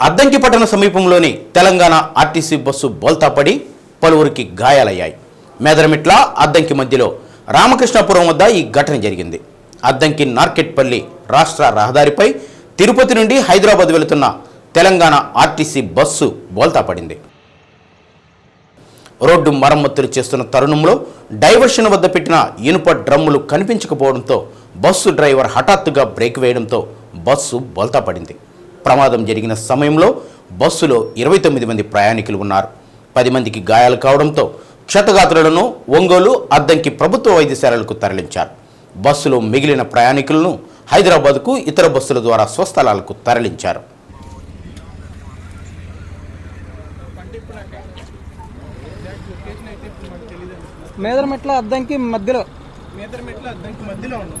అద్దంకి పట్టణ సమీపంలోని Telangana RTC bus బోల్తాపడి పలువురికి గాయాలయ్యాయి. మేదరమిట్ల అద్దంకి మధ్యలో రామకృష్ణాపురం వద్ద ఈ ఘటన జరిగింది. అద్దంకి నార్కెట్పల్లి రాష్ట్ర రహదారిపై తిరుపతి నుండి హైదరాబాద్ వెళుతున్న తెలంగాణ ఆర్టీసీ బస్సు బోల్తా పడింది రోడ్డు మరమ్మతులు చేస్తున్న తరుణంలో డైవర్షన్ వద్ద పెట్టిన ఇనుప డ్రమ్ములు కనిపించకపోవడంతో బస్సు డ్రైవర్ హఠాత్తుగా బ్రేక్ వేయడంతో బస్సు బోల్తా పడింది ప్రమాదం జరిగిన సమయంలో బస్సులో ఇరవై తొమ్మిది మంది ప్రయాణికులు ఉన్నారు. పది మందికి గాయాలు కావడంతో క్షతగాత్రులను ఒంగోలు అద్దంకి ప్రభుత్వ వైద్యశాలలకు తరలించారు. బస్సులో మిగిలిన ప్రయాణికులను హైదరాబాద్కు ఇతర బస్సుల ద్వారా స్వస్థలాలకు తరలించారు. మేదరమెట్ల అద్దంకి మధ్యలో. మేదరమెట్ల దానికి మధ్యలో ఉన్నాం.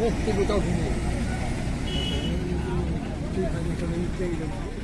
我这个告诉你，这能就是可能这个。